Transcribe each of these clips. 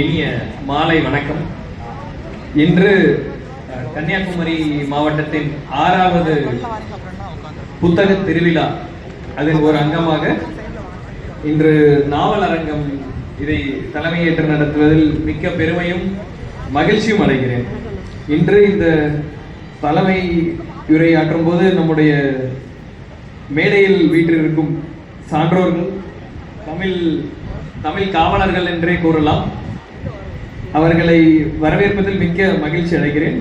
இனிய மாலை வணக்கம். இன்று கன்னியாகுமரி மாவட்டத்தின் ஆறாவது புத்தக திருவிழா அதன் ஒரு அங்கமாக இன்று நாவல் அரங்கம் இதை தலைமையேற்று நடத்துவதில் மிக்க பெருமையும் மகிழ்ச்சியும் அடைகிறேன். இன்று இந்த தலைமை உரையாற்றும் போது நம்முடைய மேடையில் வீற்றிருக்கும் சான்றோர்கள் தமிழ் தமிழ் காவலர்கள் என்றே கூறலாம். அவர்களை வரவேற்பதில் மிக்க மகிழ்ச்சி அடைகிறேன்.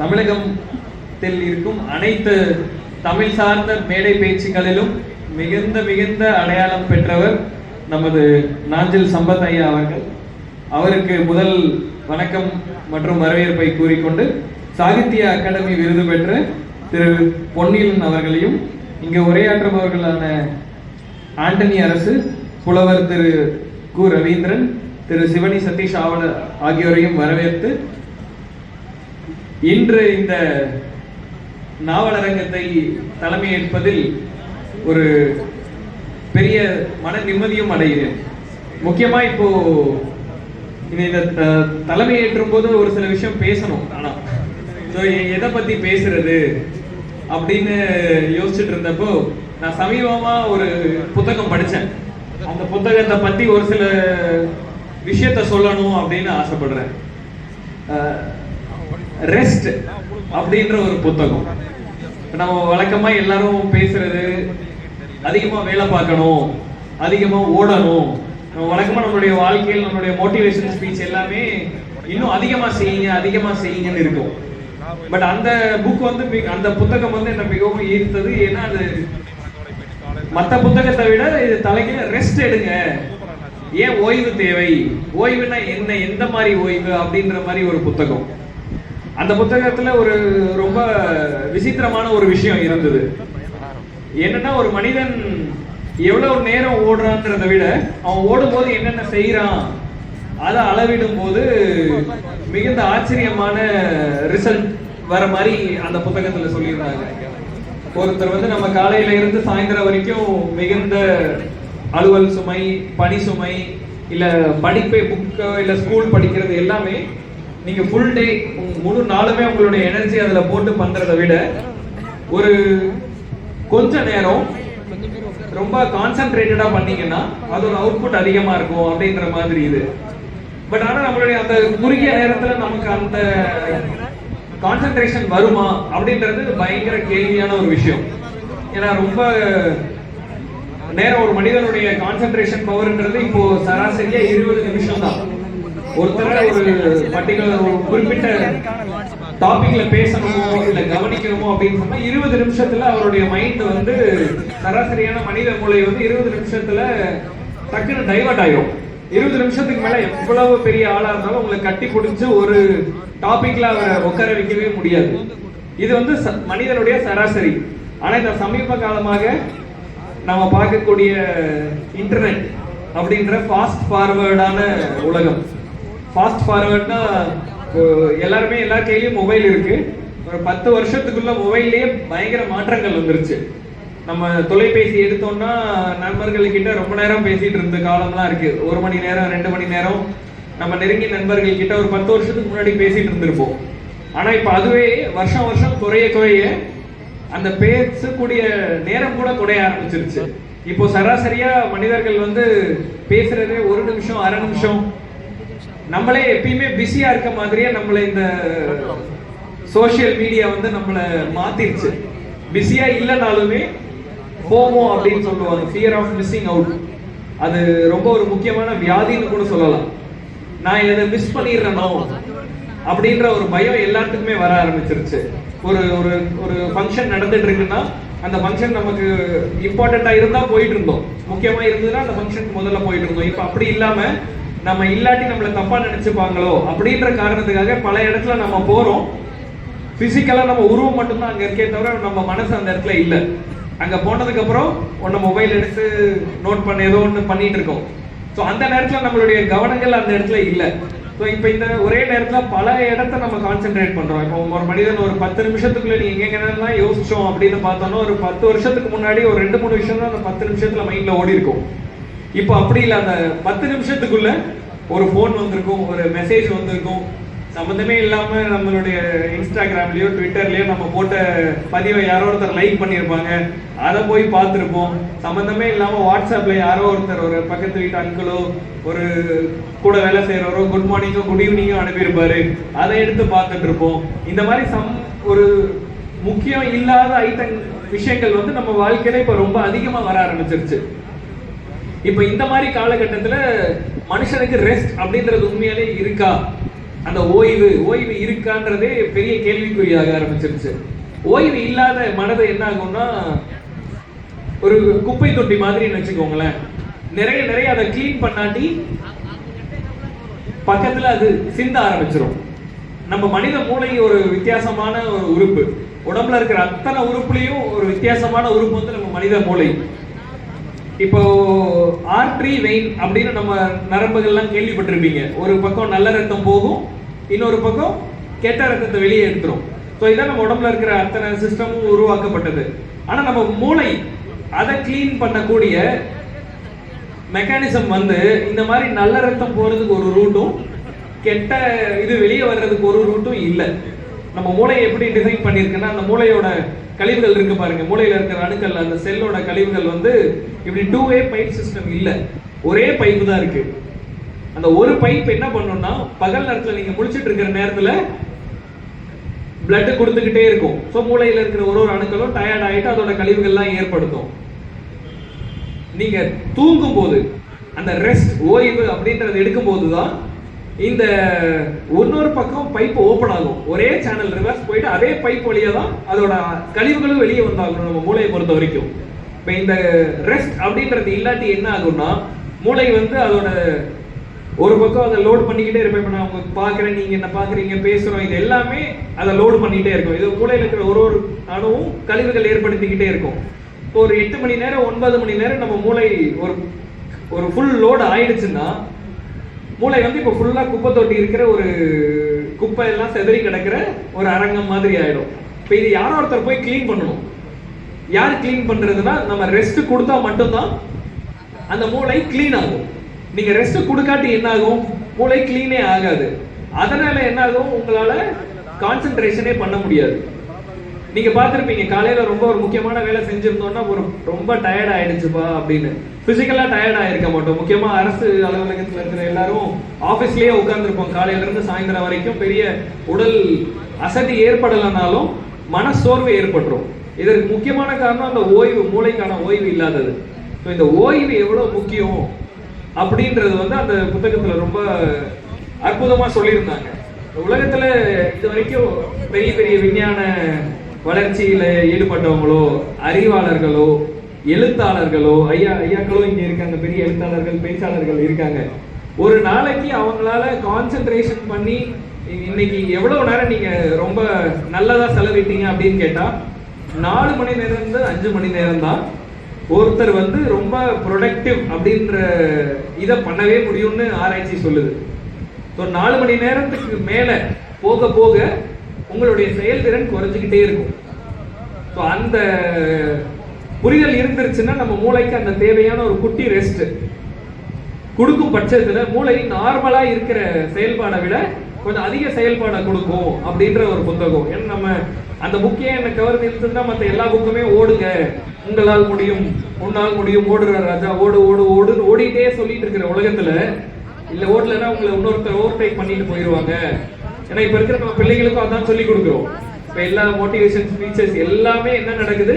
தமிழகத்தில் இருக்கும் அனைத்து தமிழ் சார்ந்த மேடை பேச்சுக்களிலும் மிகுந்த மிகுந்த அடையாளம் பெற்றவர் நமது நாஞ்சில் சம்பத் ஐயா அவர்கள். அவருக்கு முதல் வணக்கம் மற்றும் வரவேற்பை கூறிக்கொண்டு சாகித்ய அகாடமி விருது பெற்ற திரு பொன்னியன் அவர்களையும் இங்கு உரையாற்றுபவர்களான ஆண்டனி அரசு புலவர் திரு கு ரவீந்திரன் திரு சிவனி சதீஷ் ஆவலர் ஆகியோரையும் வரவேற்று இன்று இந்த நாவலரங்கத்தை தலைமையேற்பதில் ஒரு பெரிய மன நிம்மதியும் அடைகிறேன். முக்கியமா இப்போ இந்த தலைமையேற்றும் போது ஒரு சில விஷயம் பேசணும் ஆனா. எதை பத்தி பேசுறது அப்படின்னு யோசிச்சுட்டு இருந்தப்போ நான் சமீபமா ஒரு புத்தகம் படிச்சேன். அந்த புத்தகத்தை பத்தி ஒரு சில விஷயத்த சொல்லணும் அப்படின்னு ஆசைப்படுறேன். ரெஸ்ட் அப்படின்ற ஒரு புத்தகம். நம்ம வழக்கமா எல்லாரும் பேசுறது அதிகமா வேலை பார்க்கணும் அதிகமா ஓடணும். நம்ம வழக்கமா நம்மளுடைய வாழ்க்கையில் நம்மளுடைய மோட்டிவேஷன் ஸ்பீச் எல்லாமே இன்னும் அதிகமா செய்யுங்க அதிகமா செய்யுங்கன்னு இருக்கும். பட் அந்த புக் வந்து அந்த புத்தகம் வந்து என்ன மிகவும் ஈர்த்தது. ஏன்னா அது மற்ற புத்தகத்தை விட இது தலைகீழ ரெஸ்ட் எடுங்க. ஏன் ஓய்வு தேவை? ஓய்வுனா என்ன எந்த மாதிரி ஓய்வு அப்படின்ற மாதிரி ஒரு புத்தகம். அந்த புத்தகத்துல ஒரு ரொம்ப விசித்திரமான ஒரு விஷயம் இருந்தது. என்னன்னா ஒரு மனிதன் எவ்வளவு நேரம் ஓடுறான்றதை விட அவன் ஓடும்போது என்னென்ன செய்யறான் அதை அளவிடும் போது மிகுந்த ஆச்சரியமான ரிசல்ட் வர மாதிரி அந்த புத்தகத்துல சொல்லியிருந்தாங்க. ஒருத்தர் வந்து நம்ம காலையில இருந்து சாயந்தரம் வரைக்கும் மிகுந்த அலுவல் சுமை பணி சுமை இல்ல படிப்பை புக்கோ இல்ல ஸ்கூல் படிக்கிறது எல்லாமே நீங்க ஃபுல் டே முழு நாளுமே உங்களுடைய எனர்ஜி அதுல போட்டு பண்றதை விட ஒரு கொஞ்ச நேரம் ரொம்ப கான்சென்ட்ரேட்டடா பண்ணீங்கன்னா அதோட அவுட்புட் அதிகமா இருக்கும் அப்படின்ற மாதிரி இது. பட் ஆனா நம்மளுடைய அந்த குறுகிய நேரத்துல நமக்கு அந்த கான்சென்ட்ரேஷன் வருமா அப்படின்றது பயங்கர கேள்வியான ஒரு விஷயம். ஏன்னா ரொம்ப நேரம் ஒரு மனிதனுடைய கான்சென்ட்ரேஷன் பவர்ன்றது இப்போ சராசரியா இருபது நிமிஷம் தான் ஒருத்தர் ஒரு பர்டிகுலர் ஒரு குறிப்பிட்ட டாபிக்ல பேசணுமோ இல்ல கவனிக்கணுமோ அப்படின்னு சொன்னா இருபது நிமிஷத்துல அவருடைய மைண்ட் வந்து சராசரியான மனித மூளை வந்து இருபது நிமிஷத்துல டக்குன்னு டைவர்ட் ஆயிடும் இருபது நிமிஷத்துக்கு மேல எவ்வளவு பெரிய ஆளா இருந்தாலும் உங்களை கட்டி பிடிச்சு ஒரு டாபிக்ல அவரை உட்கார வைக்கவே முடியாது. இது வந்து ச- மனிதனுடைய சராசரி. ஆனா இந்த சமீப காலமாக நம்ம பார்க்கக்கூடிய இன்டர்நெட் அப்படின்ற ஃபாஸ்ட் ஃபார்வேர்டான உலகம். ஃபாஸ்ட் ஃபார்வேர்ட்னா எல்லாருமே எல்லா கையிலயும் மொபைல் இருக்கு. ஒரு பத்து வருஷத்துக்குள்ள மொபைல்லயே பயங்கர மாற்றங்கள் வந்துருச்சு. நம்ம தொலைபேசி எடுத்தோம்னா நண்பர்கள் கிட்ட ரொம்ப நேரம் பேசிட்டு இருந்த காலம்லாம் இருக்கு. ஒரு மணி நேரம் ரெண்டு மணி நேரம் நம்ம நெருங்கிய நண்பர்கள் கிட்ட ஒரு பத்து வருஷத்துக்கு முன்னாடி பேசிட்டு இருந்திருப்போம். ஆனா இப்ப அதுவே வருஷம் வருஷம் குறைய குறைய அந்த பேசக்கூடிய நேரம் கூட குறைய ஆரம்பிச்சிருச்சு. இப்போ சராசரியா மனிதர்கள் வந்து பேசுறதே ஒரு நிமிஷம் அரை நிமிஷம். நம்மளே எப்பயுமே பிஸியா இருக்க மாதிரியே நம்மள இந்த சோஷியல் மீடியா வந்து நம்மள மாத்திருச்சு. பிஸியா இல்லைனாலுமே ஹோமோ அப்படின்னு சொல்லுவாங்க. ஃபியர் ஆஃப் மிஸ்ஸிங் அவுட் அது ரொம்ப ஒரு முக்கியமான வியாதின்னு கூட சொல்லலாம். நான் இதை மிஸ் பண்ணிடுறேனோ அப்படின்ற ஒரு பயம் எல்லாத்துக்குமே வர ஆரம்பிச்சிருச்சு. ஒரு ஒரு ஒரு ஃபங்க்ஷன் நடந்துட்டு இருக்குன்னா அந்த ஃபங்க்ஷன் நமக்கு இம்பார்ட்டண்டா இருந்தா போயிட்டு இருந்தோம். முக்கியமா இருந்ததுன்னா அந்த ஃபங்க்ஷனுக்கு முதல்ல போயிட்டு இருந்தோம். இப்போ அப்படி இல்லாம நம்ம இல்லாட்டி நம்மள தப்பா நினைச்சுப்பாங்களோ அப்படின்ற காரணத்துக்காக பல இடத்துல நம்ம போறோம். பிசிக்கலா நம்ம உருவம் மட்டும்தான் அங்க இருக்கே தவிர நம்ம மனசு அந்த இடத்துல இல்ல. அங்க போனதுக்கு அப்புறம் ஒன்னு மொபைல் எடுத்து நோட் பண்ண ஏதோ ஒன்று பண்ணிட்டு இருக்கோம். ஸோ அந்த நேரத்துல நம்மளுடைய கவனங்கள் அந்த இடத்துல இல்லை. ஸோ இப்போ இந்த ஒரே நேரத்தில் பல இடத்த நம்ம கான்சென்ட்ரேட் பண்ணுறோம் இப்போ ஒரு மனிதன் ஒரு பத்து நிமிஷத்துக்குள்ள நீ எங்க எங்கெல்லாம் யோசிச்சோம் அப்படின்னு பார்த்தோம்னா ஒரு பத்து வருஷத்துக்கு முன்னாடி ஒரு ரெண்டு மூணு விஷயம் தான் அந்த பத்து நிமிஷத்தில் மைண்டில் ஓடி இருக்கும். இப்போ அப்படி இல்லை அந்த பத்து நிமிஷத்துக்குள்ள ஒரு ஃபோன் வந்திருக்கும் ஒரு மெசேஜ் வந்திருக்கும் சம்மந்தமே இல்லாம நம்மளுடைய இன்ஸ்டாகிராம்லயோ ட்விட்டர்லயோ நம்ம போட்ட பதிவை யாரோ ஒருத்தர் லைக் பண்ணியிருப்பாங்க. அதை போய் பார்த்துருப்போம். சம்மந்தமே இல்லாம வாட்ஸ்அப்ல யாரோ ஒருத்தர் ஒரு பக்கத்து வீட்டு அங்கிளோ ஒரு கூட வேலை செய்யறவரோ குட் மார்னிங்கோ குட் ஈவினிங்கோ அனுப்பியிருப்பாரு. அதை எடுத்து பார்த்துட்டு இருப்போம் இந்த மாதிரி சம் ஒரு முக்கியம் இல்லாத ஐட்டம் விஷயங்கள் வந்து நம்ம வாழ்க்கையில இப்ப ரொம்ப அதிகமா வர ஆரம்பிச்சிருச்சு. இப்ப இந்த மாதிரி காலகட்டத்துல மனுஷனுக்கு ரெஸ்ட் அப்படின்றது உண்மையாலே இருக்கா? அந்த ஓய்வு ஓய்வு இருக்கான்றதே பெரிய கேள்விக்குறியாக ஆரம்பிச்சிருச்சு. ஓய்வு இல்லாத மனதை என்ன ஆகும்னா ஒரு குப்பை தொட்டி மாதிரின்னு வச்சுக்கோங்களேன். நிறைய நிறைய அதை க்ளீன் பண்ணாட்டி பக்கத்துல அது சிந்த ஆரம்பிச்சிடும் நம்ம மனித மூளை ஒரு வித்தியாசமான ஒரு உறுப்பு. உடம்புல இருக்கிற அத்தனை உறுப்புலையும் ஒரு வித்தியாசமான உறுப்பு வந்து நம்ம மனித மூளை. இப்போ ஆர்ட்ரி வெயின் அப்படின்னு நம்ம நரம்புகள்லாம் கேள்விப்பட்டிருப்பீங்க. ஒரு பக்கம் நல்ல ரத்தம் போகும் இன்னொரு பக்கம் கெட்ட ரத்தத்தை வெளியே எடுத்துரும் ஸோ இதான் நம்ம உடம்புல இருக்கிற அத்தனை சிஸ்டமும் உருவாக்கப்பட்டது. ஆனால் நம்ம மூளை அதை க்ளீன் பண்ணக்கூடிய மெக்கானிசம் வந்து இந்த மாதிரி நல்ல ரத்தம் போறதுக்கு ஒரு ரூட்டும் கெட்ட இது வெளியே வர்றதுக்கு ஒரு ரூட்டும் இல்லை. நம்ம மூளையை எப்படி டிசைன் பண்ணியிருக்குன்னா அந்த மூளையோட கழிவுகள் இருக்கு பாருங்க. மூளையில இருக்கிற அணுக்கள் அந்த செல்லோட கழிவுகள் வந்து இப்படி டூ வே பைப் சிஸ்டம் இல்லை. ஒரே பைப்பு தான் இருக்கு. அந்த ஒரு பைப் என்ன பண்ணும்னா பகல் நேரத்துல நீங்க குளிச்சிட்டு இருக்கிற நேரத்துல பிளட் கொடுத்துக்கிட்டே இருக்கும். ஸோ மூளையில இருக்கிற ஒரு ஒரு அணுக்களும் டயர்ட் ஆயிட்டு அதோட கழிவுகள்லாம் ஏற்படுத்தும். நீங்க தூங்கும் போது அந்த ரெஸ்ட் ஓய்வு அப்படின்றத எடுக்கும் போது தான் இந்த இன்னொரு பக்கம் பைப் ஓப்பன் ஆகும். ஒரே சேனல் ரிவர்ஸ் போயிட்டு அதே பைப் வழியா தான் அதோட கழிவுகளும் வெளியே வந்தாகணும் நம்ம மூளையை பொறுத்த வரைக்கும். இப்போ இந்த ரெஸ்ட் அப்படின்றது இல்லாட்டி என்ன ஆகும்னா மூளை வந்து அதோட ஒரு பக்கம் அதை லோட் பண்ணிக்கிட்டே இருப்பேன். இப்போ நான் உங்களுக்கு பார்க்குறேன் நீங்கள் என்ன பார்க்குறீங்க பேசுகிறோம் இது எல்லாமே அதை லோடு பண்ணிக்கிட்டே இருக்கும். இது மூளையில் இருக்கிற ஒரு ஒரு அணுவும் கழிவுகள் ஏற்படுத்திக்கிட்டே இருக்கும். இப்போ ஒரு எட்டு மணி நேரம் ஒன்பது மணி நேரம் நம்ம மூளை ஒரு ஒரு ஃபுல் லோடு ஆயிடுச்சுன்னா மூளை வந்து இப்போ ஃபுல்லாக குப்பை தொட்டி இருக்கிற ஒரு குப்பை எல்லாம் செதறி கிடக்கிற ஒரு அரங்கம் மாதிரி ஆயிடும். இப்போ இது யாரோ ஒருத்தர் போய் க்ளீன் பண்ணணும். யார் க்ளீன் பண்ணுறதுன்னா நம்ம ரெஸ்ட் கொடுத்தா மட்டும்தான் அந்த மூளை க்ளீன் ஆகும். நீங்க ரெஸ்ட் கொடுக்காட்டி என்ன ஆகும் மூளை க்ளீனே ஆகாது. அதனால என்ன ஆகும் உங்களால கான்சென்ட்ரேஷனே பண்ண முடியாது. நீங்க பாத்திருப்பீங்க காலையில ரொம்ப ஒரு முக்கியமான வேலை செஞ்சிருந்தோம்னா ஒரு ரொம்ப டயர்ட் ஆயிடுச்சுப்பா அப்படின்னு. பிசிக்கலா டயர்ட் ஆயிருக்க மாட்டோம். முக்கியமா அரசு அலுவலகத்துல இருக்கிற எல்லாரும் ஆபீஸ்லயே உட்கார்ந்துருப்போம். காலையில இருந்து சாயந்தரம் வரைக்கும் பெரிய உடல் அசதி ஏற்படலைனாலும் மன சோர்வு ஏற்பட்டுரும். இதற்கு முக்கியமான காரணம் அந்த ஓய்வு மூளைக்கான ஓய்வு இல்லாதது. ஸோ இந்த ஓய்வு எவ்வளவு முக்கியம்? அப்படின்றது வந்து அந்த புத்தகத்துல ரொம்ப அற்புதமா சொல்லியிருந்தாங்க. உலகத்துல இது வரைக்கும் பெரிய பெரிய விஞ்ஞான வளர்ச்சியில ஈடுபட்டவங்களோ அறிவாளர்களோ எழுத்தாளர்களோ ஐயா ஐயாக்களோ இங்க இருக்காங்க பெரிய எழுத்தாளர்கள் பேச்சாளர்கள் இருக்காங்க. ஒரு நாளைக்கு அவங்களால கான்சென்ட்ரேஷன் பண்ணி இன்னைக்கு எவ்வளவு நேரம் நீங்க ரொம்ப நல்லதா செலவிட்டீங்க அப்படின்னு கேட்டா நாலு மணி நேரம் இருந்து அஞ்சு மணி நேரம் தான் ஒருத்தர் வந்து ரொம்ப ப்ரொடக்டிவ் அப்படின்ற இதை பண்ணவே முடியும்னு ஆராய்ச்சி சொல்லுது. ஸோ நாலு மணி நேரத்துக்கு மேல போக போக உங்களுடைய செயல்திறன் குறைஞ்சிக்கிட்டே இருக்கும். ஸோ அந்த புரிதல் இருந்துருச்சுன்னா நம்ம மூளைக்கு அந்த தேவையான ஒரு குட்டி ரெஸ்ட் கொடுக்கும் பட்சத்துல மூளை நார்மலா இருக்கிற செயல்பாடை விட கொஞ்சம் அதிக செயல்பாடை கொடுக்கும் அப்படின்ற ஒரு புத்தகம். ஏன்னா நம்ம அந்த புக்கே என்னை கவர்ந்து நிறுத்துனா மற்ற எல்லா புக்குமே ஓடுங்க. உங்களால் முடியும். உன்னால் முடியும். ஓடுற ராஜா. ஓடு ஓடு ஓடு ஓடிட்டே சொல்லிட்டு இருக்கிற உலகத்துல இல்ல ஓடலன்னா உங்களை இன்னொருத்தர் ஓவர்டேக் பண்ணிட்டு போயிடுவாங்க ஏன்னா இப்ப இருக்கிற நம்ம பிள்ளைகளுக்கும் அதான் சொல்லி கொடுக்குறோம். இப்ப எல்லா மோட்டிவேஷன் ஸ்பீச்சஸ் எல்லாமே என்ன நடக்குது?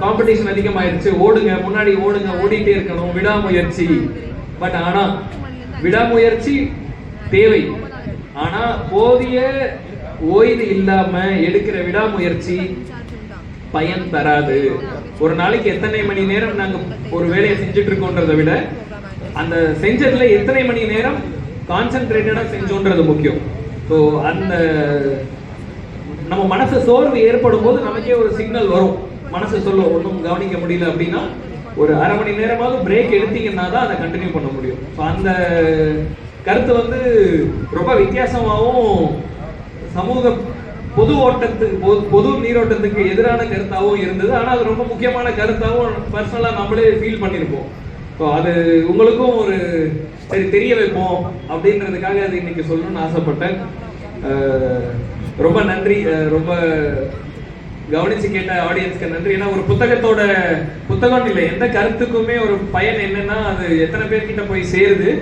காம்படிஷன் அதிகமாயிருச்சு. ஓடுங்க முன்னாடி ஓடுங்க ஓடிட்டே இருக்கணும். விடாமுயற்சி. பட் ஆனா விடாமுயற்சி தேவை. ஆனா போதிய ஓய்வு இல்லாம எடுக்கிற விடாமுயற்சி பயன் தராது. ஒரு நாளைக்கு எத்தனை மணி நேரம் நாங்க ஒரு வேலையை செஞ்சுட்டு இருக்கோன்றதை விட அந்த செஞ்சதுல எத்தனை மணி நேரம் கான்சென்ட்ரேட்டடா செஞ்சோன்றது முக்கியம். ஸோ அந்த நம்ம மனசு சோர்வு ஏற்படும் போது நமக்கே ஒரு சிக்னல் வரும். மனசு சொல்ல ஒன்றும் கவனிக்க முடியல அப்படின்னா ஒரு அரை மணி நேரமாவது பிரேக் எடுத்தீங்கன்னா தான் அதை கண்டினியூ பண்ண முடியும். ஸோ அந்த கருத்து வந்து ரொம்ப வித்தியாசமாகவும் சமூக பொது ஓட்டத்துக்கு பொது- பொது நீரோட்டத்துக்கு எதிரான கருத்தாகவும் இருந்தது. ஆனால் அது ரொம்ப முக்கியமான கருத்தாகவும் பர்சனலாக நம்மளே ஃபீல் பண்ணியிருப்போம் ஸோ அது உங்களுக்கும் ஒரு சரி தெரிய வைப்போம் அப்படின்றதுக்காக அது இன்னைக்கு சொல்லணும்னு ஆசைப்பட்டேன். ரொம்ப நன்றி. அஹ், ரொம்ப கவனிச்சு கேட்ட ஆடியன்ஸ்க்கு நன்றி. ஏன்னா ஒரு புத்தகத்தோட புத்தகம் இல்லை. எந்த கருத்துக்குமே ஒரு பயன் என்னன்னா அது எத்தனை பேர்கிட்ட போய் சேருது.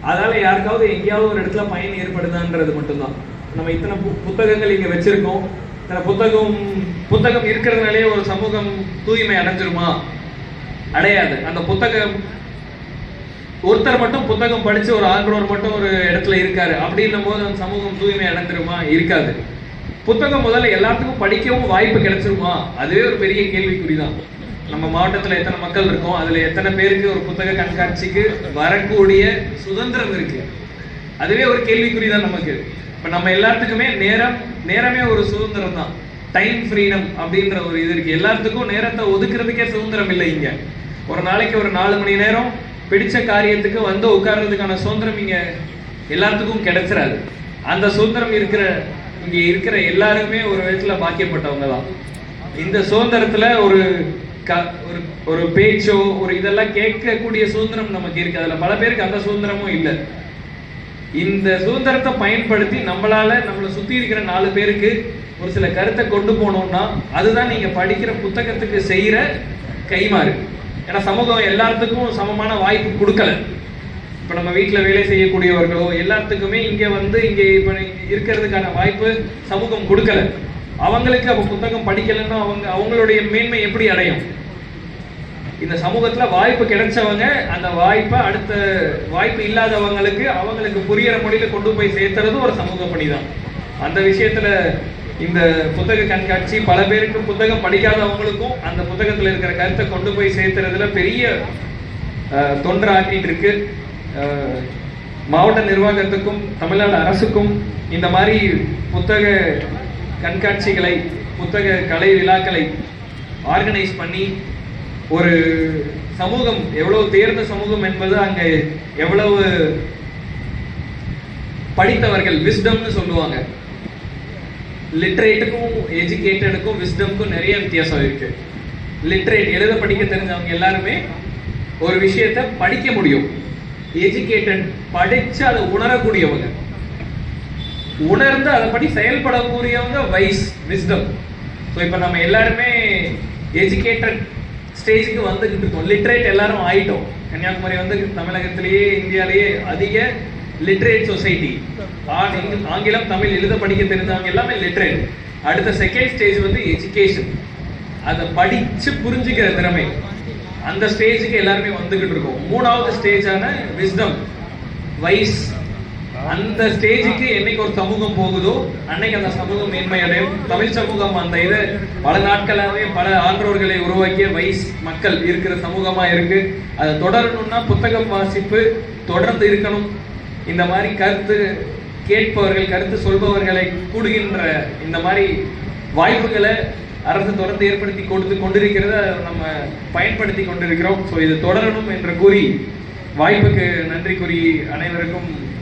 அதனால யாருக்காவது எங்கேயாவது ஒரு இடத்துல பயன் ஏற்படுதான்றது மட்டும்தான். நம்ம இத்தனை பு- புத்தகங்கள் இங்கே வச்சிருக்கோம். இத்தனை புத்தகம் புத்தகம் இருக்கிறதுனாலே ஒரு சமூகம் தூய்மை அடைஞ்சிருமா? அடையாது. அந்த புத்தகம் ஒருத்தர் மட்டும் புத்தகம் படிச்சு ஒரு ஆண்டவர் மட்டும் ஒரு இடத்துல இருக்காரு. அப்படின்னும் போது அந்த சமூகம் தூய்மை அடைஞ்சிருமா? இருக்காது. புத்தகம் முதல்ல எல்லாத்துக்கும் படிக்கவும் வாய்ப்பு கிடைச்சிருமா? அதுவே ஒரு பெரிய கேள்விக்குறிதான். நம்ம மாவட்டத்தில் எத்தனை மக்கள் இருக்கோம்? அதில் எத்தனை பேருக்கு ஒரு புத்தக கண்காட்சிக்கு வரக்கூடிய சுதந்திரம் இருக்கு? அதுவே ஒரு கேள்விக்குறி தான் நமக்கு. இப்ப நம்ம எல்லாத்துக்குமே நேரம் நேரமே ஒரு சுதந்திரம் தான். டைம் ஃப்ரீடம் அப்படின்ற ஒரு இது இருக்கு. எல்லாத்துக்கும் நேரத்தை ஒதுக்குறதுக்கே சுதந்திரம் இல்லை இங்க. ஒரு நாளைக்கு ஒரு நாலு மணி நேரம் பிடிச்ச காரியத்துக்கு வந்து உட்கார்றதுக்கான சுதந்திரம் இங்க எல்லாத்துக்கும் கிடைச்சிடாது அந்த சுதந்திரம் இருக்கிற இங்க இருக்கிற எல்லாருமே ஒரு விதத்துல பாக்கியப்பட்டவங்க தான். இந்த சுதந்திரத்துல ஒரு க- ஒரு ஒரு பேச்சோ ஒரு இதெல்லாம் கேட்கக்கூடிய சுதந்திரம் நமக்கு இருக்கு. அதுல பல பேருக்கு அந்த சுதந்திரமும் இல்லை. இந்த சுதந்திரத்தை பயன்படுத்தி நம்மளால நம்மளை சுத்தி இருக்கிற நாலு பேருக்கு ஒரு சில கருத்தை கொண்டு போனோம்னா அதுதான் நீங்க படிக்கிற புத்தகத்துக்கு செய்யற கைமாறு ஏன்னா சமூகம் எல்லாத்துக்கும் சமமான வாய்ப்பு கொடுக்கல. இப்ப நம்ம வீட்டில் வேலை செய்யக்கூடியவர்களோ எல்லாத்துக்குமே இங்க வந்து இங்க இப்ப இருக்கிறதுக்கான வாய்ப்பு சமூகம் கொடுக்கல. அவங்களுக்கு அவங்க புத்தகம் படிக்கலைன்னா அவங்க அவங்களுடைய மேன்மை எப்படி அடையும்? இந்த சமூகத்தில் வாய்ப்பு கிடைச்சவங்க அந்த வாய்ப்பை அடுத்த வாய்ப்பு இல்லாதவங்களுக்கு அவங்களுக்கு புரியற மொழியில் கொண்டு போய் சேர்த்துறதும் ஒரு சமூக பணி தான் அந்த விஷயத்துல இந்த புத்தக கண்காட்சி பல பேருக்கு புத்தகம் படிக்காதவங்களுக்கும் அந்த புத்தகத்தில் இருக்கிற கருத்தை கொண்டு போய் சேர்த்துறதுல பெரிய அஹ், இருக்கு மாவட்ட நிர்வாகத்துக்கும் தமிழ்நாடு அரசுக்கும் இந்த மாதிரி புத்தக கண்காட்சிகளை புத்தக கலை விழாக்களை ஆர்கனைஸ் பண்ணி ஒரு சமூகம் எவ்வளவு தேர்ந்த சமூகம் என்பது அங்க எவ்வளவு படித்தவர்கள் விஸ்டம்னு சொல்லுவாங்க. லிட்ரேட்டுக்கும் எஜுகேட்டடுக்கும் விஸ்டம்க்கும் நிறைய வித்தியாசம் இருக்கு. லிட்ரேட் எழுத படிக்க தெரிஞ்சவங்க எல்லாருமே ஒரு விஷயத்த படிக்க முடியும். எஜுகேட்டட் படிச்சு அதை உணரக்கூடியவங்க. உணர்ந்து அதை படி செயல்படக்கூடியவங்க வைஸ் விஸ்டம் ஸோ இப்போ நம்ம எல்லாருமே எஜுகேட்டட் ஸ்டேஜுக்கு வந்துகிட்டு இருக்கோம். லிட்ரேட் எல்லாரும் ஆயிட்டோம். கன்னியாகுமரி வந்து தமிழகத்திலேயே இந்தியாலேயே அதிக லிட்ரேட் சொசைட்டி ஆங்கிலம் தமிழ் எழுத படிக்க தெரிஞ்சவங்க எல்லாமே லிட்ரேட் அடுத்த செகண்ட் ஸ்டேஜ் வந்து எஜுகேஷன் அதை படிச்சு புரிஞ்சுக்கிற திறமை. அந்த ஸ்டேஜுக்கு எல்லாருமே வந்துகிட்டு இருக்கோம். மூணாவது ஸ்டேஜான விஸ்டம் வைஸ் அந்த ஸ்டேஜுக்கு என்னைக்கு ஒரு சமூகம் போகுதோ அன்னைக்கு அந்த சமூகம் மேன்மை அடையும் தமிழ் சமூகம் அந்த இதை பல நாட்களாகவே பல ஆன்றோர்களை உருவாக்கிய வயசு மக்கள் இருக்கிற சமூகமா இருக்கு. அதை தொடரணும்னா புத்தகம் வாசிப்பு தொடர்ந்து இருக்கணும். இந்த மாதிரி கருத்து கேட்பவர்கள் கருத்து சொல்பவர்களை கூடுகின்ற இந்த மாதிரி வாய்ப்புகளை அரசு தொடர்ந்து ஏற்படுத்தி கொடுத்து கொண்டிருக்கிறத நம்ம பயன்படுத்தி கொண்டிருக்கிறோம். ஸோ இது தொடரணும் என்று கூறி வாய்ப்புக்கு நன்றி கூறி அனைவருக்கும்